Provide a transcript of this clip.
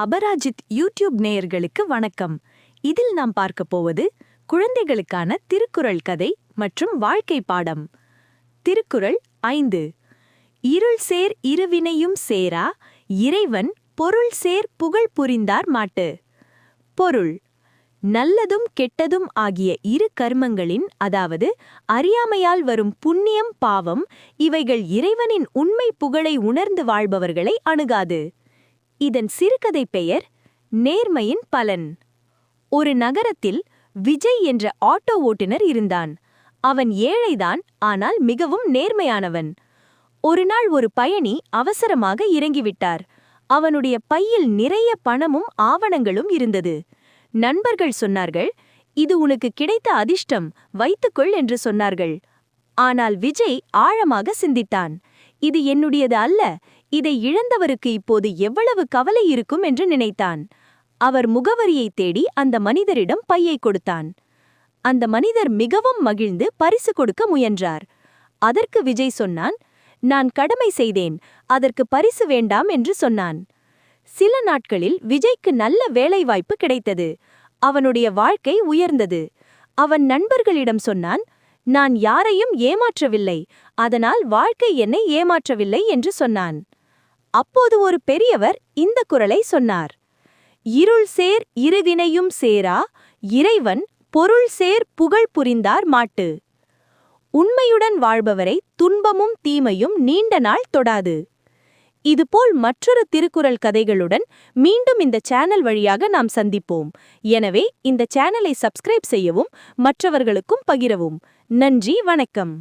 Aparajith YouTube நேயர்களுக்கு வணக்கம். இதில் நாம் பார்க்க போவது குழந்தைகளுக்கான திருக்குறள் கதை மற்றும் வாழ்க்கை பாடம். திருக்குறள் ஐந்து. இருள் சேர் இருவினையும் சேரா இறைவன் பொருள் சேர் புகழ் புரிந்தார் மாட்டு. பொருள். நல்லதும் கெட்டதும் ஆகிய இரு கர்மங்களின் அதாவது அறியாமையால் வரும் புண்ணியம் பாவம் இவைகள் இறைவனின் உண்மை புகழை உணர்ந்து வாழ்பவர்களை அணுகாது. இதன் சிறுகதை பெயர் நேர்மையின் பலன். ஒரு நகரத்தில் விஜய் என்ற ஆட்டோ ஓட்டுநர் இருந்தான். அவன் ஏழைதான் ஆனால் மிகவும் நேர்மையானவன். ஒருநாள் ஒரு பயணி அவசரமாக இறங்கிவிட்டார். அவனுடைய பையில் நிறைய பணமும் ஆவணங்களும் இருந்தது. நண்பர்கள் சொன்னார்கள் இது உனக்கு கிடைத்த அதிர்ஷ்டம் வைத்துக்கொள் என்று சொன்னார்கள். ஆனால் விஜய் ஆழமாக சிந்தித்தான். இது என்னுடையது அல்ல இதை இழந்தவருக்கு இப்போது எவ்வளவு கவலை இருக்கும் என்று நினைத்தான். அவர் முகவரியை தேடி அந்த மனிதரிடம் பையை கொடுத்தான். அந்த மனிதர் மிகவும் மகிழ்ந்து பரிசு கொடுக்க முயன்றார். அதற்கு விஜய் சொன்னான் நான் கடமை செய்தேன் அதற்கு பரிசு வேண்டாம் என்று சொன்னான். சில நாட்களில் விஜய்க்கு நல்ல வேலைவாய்ப்பு கிடைத்தது. அவனுடைய வாழ்க்கை உயர்ந்தது. அவன் நண்பர்களிடம் சொன்னான் நான் யாரையும் ஏமாற்றவில்லை அதனால் வாழ்க்கை என்னை ஏமாற்றவில்லை என்று சொன்னான். அப்போது ஒரு பெரியவர் இந்த குரலை சொன்னார். இருள் சேர் இருவினையும் சேரா இறைவன் பொருள் சேர் புகழ் புரிந்தார் மாட்டு. உண்மையுடன் வாழ்பவரை துன்பமும் தீமையும் நீண்ட நாள் தொடாது. இதுபோல் மற்றொரு திருக்குறள் கதைகளுடன் மீண்டும் இந்த சேனல் வழியாக நாம் சந்திப்போம். எனவே இந்த சேனலை சப்ஸ்கிரைப் செய்யவும் மற்றவர்களுக்கும் பகிரவும். நன்றி வணக்கம்.